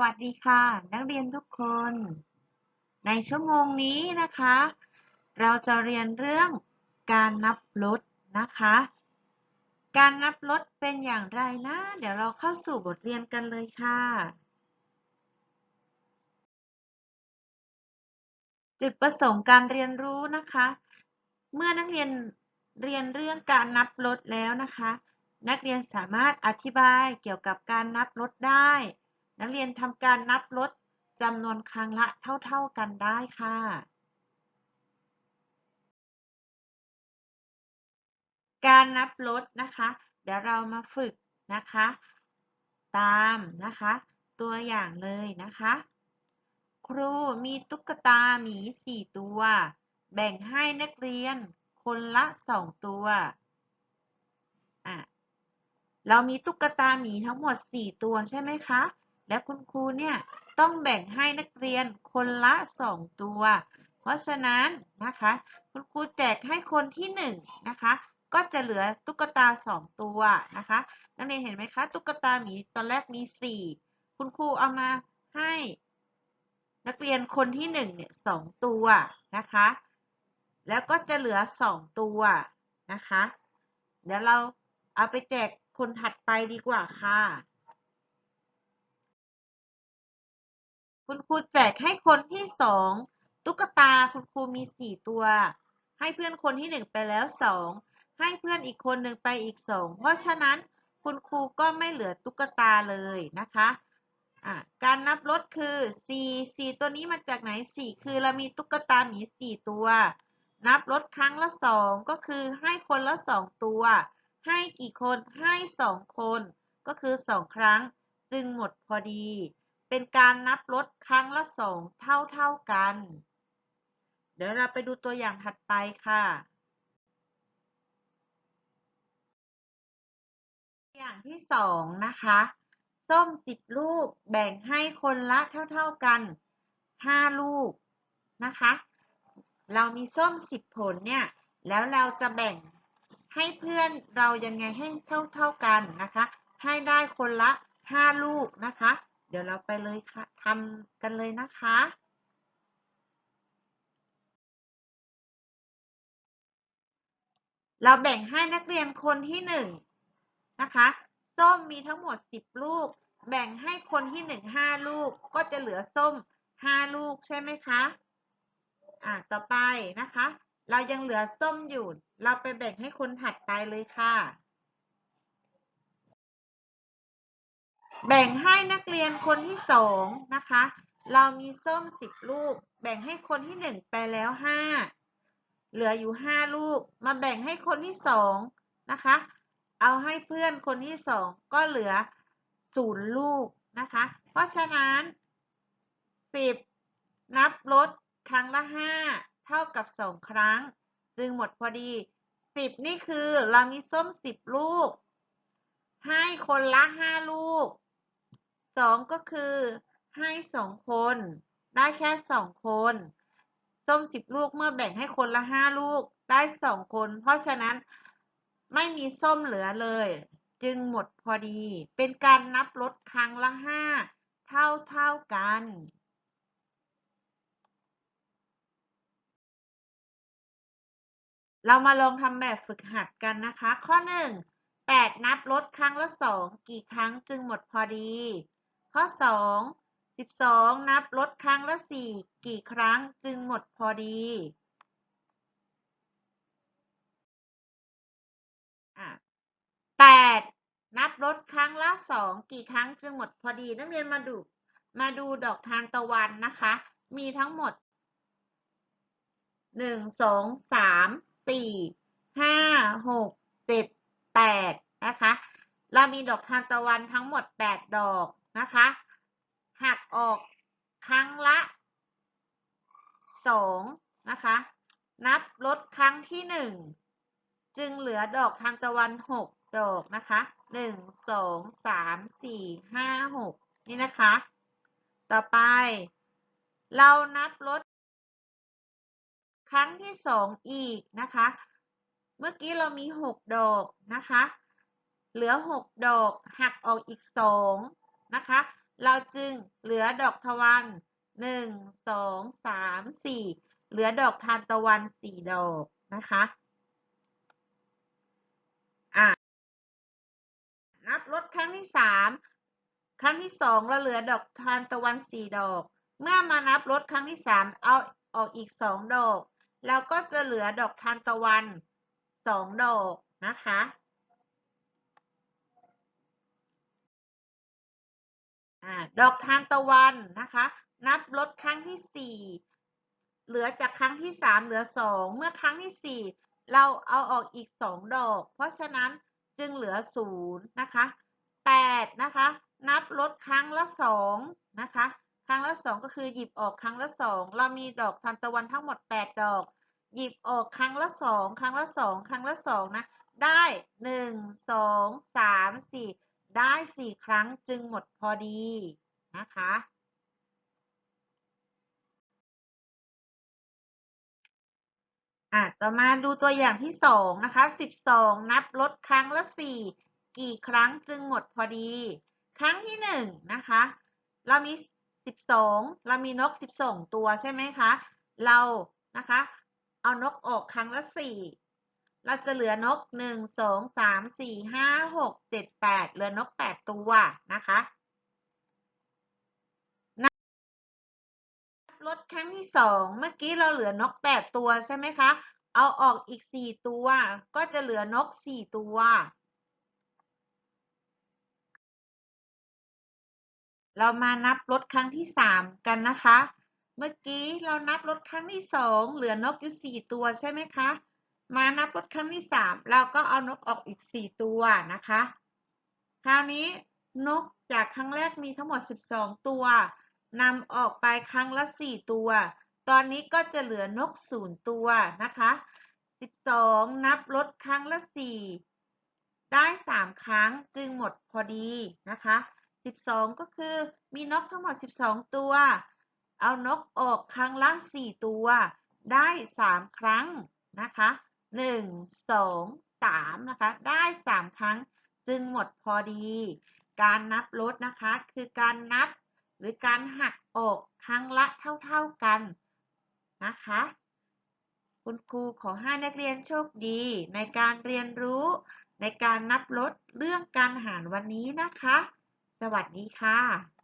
วัสดีค่ะ นักเรียนทุกคน ในชั่วโมงนี้นะคะ เราจะเรียนเรื่องการนับลดนะคะ การนับลดเป็นอย่างไรนะ เดี๋ยวเราเข้าสู่บทเรียนกันเลยค่ะ จุดประสงค์การเรียนรู้นะคะ เมื่อนักเรียนเรียนเรื่องการนับลดแล้วนะคะ นักเรียนสามารถอธิบายเกี่ยวกับการนับลดได้ นักเรียนทำการนับลดจำนวนครั้งละเท่า ๆกันได้ค่ะ การนับลดนะคะ เดี๋ยวเรามาฝึกนะคะ ตามนะคะ ตัวอย่างเลยนะคะ ครูมีตุ๊กตาหมีสี่ตัว แบ่งให้นักเรียนคนละสองตัวอะเรามีตุ๊กตาหมีทั้งหมดสี่ตัวใช่ไหมคะ และคุณครูเนี่ยต้องแบ่งให้นักเรียนคนละสองตัว เพราะฉะนั้นนะคะ คุณครูแจกให้คนที่หนึ่งนะคะก็จะเหลือตุ๊กตาสองตัวนะคะนักเรียนเห็นไหมคะ ตุ๊กตาหมีตอนแรกมีสี่คุณครูเอามาให้ นักเรียนคนที่หนึ่งเนี่ยสองตัวนะคะ แล้วก็จะเหลือสองตัวนะคะ เดี๋ยวเราเอาไปแจกคนถัดไปดีกว่าค่ะ คุณครูแจกให้คนที่สองตุ๊กตาคุณครูมีสี่ตัว ให้เพื่อนคนที่หนึ่งไปแล้วสองให้เพื่อนอีกคนหนึ่งไปอีกสองเพราะฉะนั้นคุณครูก็ไม่เหลือตุ๊กตาเลยนะคะะการนับลดคือสี่สี่ตัวนี้มาจากไหนสี่คือเรามีตุ๊กตาหมีสี่ตัว นับลดครั้งละสองก็คือให้คนละสองตัว ให้กี่คน ให้สองคน ก็คือสองครั้ง จึงหมดพอดี เป็นการนับลดครั้งละสองเท่าเท่ากัน เดี๋ยวเราไปดูตัวอย่างถัดไปค่ะ อย่างที่สองนะคะ ส้มสิบลูกแบ่งให้คนละเท่าๆกันห้าลูกนะคะ เรามีส้มสิบผลเนี่ย แล้วเราจะแบ่งให้เพื่อนเรายังไงให้เท่าๆกันนะคะ ให้ได้คนละห้าลูกนะคะ เดี๋ยวเราไปเลยค่ะทำกันเลยนะคะเราแบ่งให้นักเรียนคนที่หนึ่งนะคะส้มมีทั้งหมดสิบลูก แบ่งให้คนที่หนึ่งห้าลูกก็จะเหลือส้มห้าลูกใช่ไหมคะอ่าต่อไปนะคะ เรายังเหลือส้มอยู่ เราไปแบ่งให้คนถัดไปเลยค่ะ แบ่งให้นักเรียนคนที่สองนะคะ เรามีส้มสิบลูก แบ่งให้คนที่หนึ่งไปแล้วห้าเหลืออยู่ห้าลูก มาแบ่งให้คนที่สองนะคะ เอาให้เพื่อนคนที่สองก็เหลือศูนย์ลูกนะคะ เพราะฉะนั้นสิบนับลดครั้งละห้าเท่ากับสองครั้ง จึงหมดพอดีสิบนี่คือเรามีส้มสิบลูก ให้คนละห้าลูก สองก็คือให้สองคน ได้แค่สองคนส้มสิบลูกเมื่อแบ่งให้คนละห้าลูกได้สองคน เพราะฉะนั้นไม่มีส้มเหลือเลย จึงหมดพอดี เป็นการนับลดครั้งละห้าเท่าเท่ากันเรามาลองทำแบบฝึกหัดกันนะคะ ข้อหนึ่งแปดนับลดครั้งละสองกี่ครั้งจึงหมดพอดี ข้อสองสิบสองนับลดครั้งละสี่กี่ครั้งจึงหมดพอดีแปดนับลดครั้งละสองกี่ครั้งจึงหมดพอดี นักเรียนมาดูมาดูดอกทานตะวันนะคะ มีทั้งหมดหนึ่งสองสามสี่ห้าหกเจ็ดแปดนะคะ เรามีดอกทานตะวันทั้งหมดแปดดอก นะคะ หักออกครั้งละสองนะคะ นับลดครั้งที่หนึ่งจึงเหลือดอกทานตะวันหกดอกนะคะหนึ่งสองสามสี่ห้าหกนี่นะคะ ต่อไป เรานับลดครั้งที่สองอีกนะคะ เมื่อกี้เรามีหกดอกนะคะ เหลือหกดอกหักออกอีกสอง นะคะ เราจึงเหลือดอกทวันหนึ่งสองสามสี่เหลือดอกทานตะวันสี่ดอกนะคะอะนับลดครั้งที่สามครั้งที่สองเราเหลือดอกทานตะวันสี่ดอก เมื่อมานับลดครั้งที่สามเอาออกอีกสองดอกเราก็จะเหลือดอกทานตะวันสองดอกนะคะ อดอกทานตะวันนะคะ นับลดครั้งที่สี่เหลือจากครั้งที่สามเหลือสองเมื่อครั้งที่สี่เราเอาออกอีกสองดอก เพราะฉะนั้นจึงเหลือศูนย์นะคะแปดนะคะ นับลดครั้งละสองนะคะ ครั้งละสองก็คือหยิบออกครั้งละสองเรามีดอกทานตะวันทั้งหมดแปดดอก หยิบออกครั้งละสองครั้งละสองครั้งละสองนะ ได้หนึ่งสองสามสี่ ได้สี่ครั้งจึงหมดพอดีนะคะ อะ ต่อมาดูตัวอย่างที่สองนะคะสิบสองนับลดครั้งละสี่กี่ครั้งจึงหมดพอดี ครั้งที่หนึ่งนะคะ เรามีสิบสองเรามีนกสิบสองตัวใช่ไหมคะ เรานะคะ เอานกออกครั้งละสี่ เราจะเหลือนกหนึ่งสองสามสี่ห้าหกเจ็ดแปดเหลือนกแปดตัวนะคะลดครั้งที่สองเมื่อกี้เราเหลือนกแปดตัวใช่ไหมคะ เอาออกอีกสี่ตัว ก็จะเหลือนกสี่ตัว เรามานับลดครั้งที่สามกันนะคะ เมื่อกี้เรานับลดครั้งที่สองเหลือนกอยู่สี่ตัวใช่ไหมคะ มานับลดครั้งที่สามเราก็เอานกออกอีกสี่ตัวนะคะ คราวนี้นกจากครั้งแรกมีทั้งหมดสิบสองตัวนำออกไปครั้งละสี่ตัว ตอนนี้ก็จะเหลือนกศูนย์ตัวนะคะสิบสองนับลดครั้งละสี่ได้สามครั้งจึงหมดพอดีนะคะสิบสองก็คือมีนกทั้งหมดสิบสองตัว เอานกออกครั้งละสี่ตัว ได้สามครั้งนะคะ หนึ่งสองสามนะคะ ได้สามครั้งจึงหมดพอดี การนับลดนะคะ คือการนับหรือการหักออกครั้งละเท่าๆกันนะคะ คุณครูขอให้นักเรียนโชคดี ในการเรียนรู้ในการนับลดเรื่องการหารวันนี้นะคะ สวัสดีค่ะ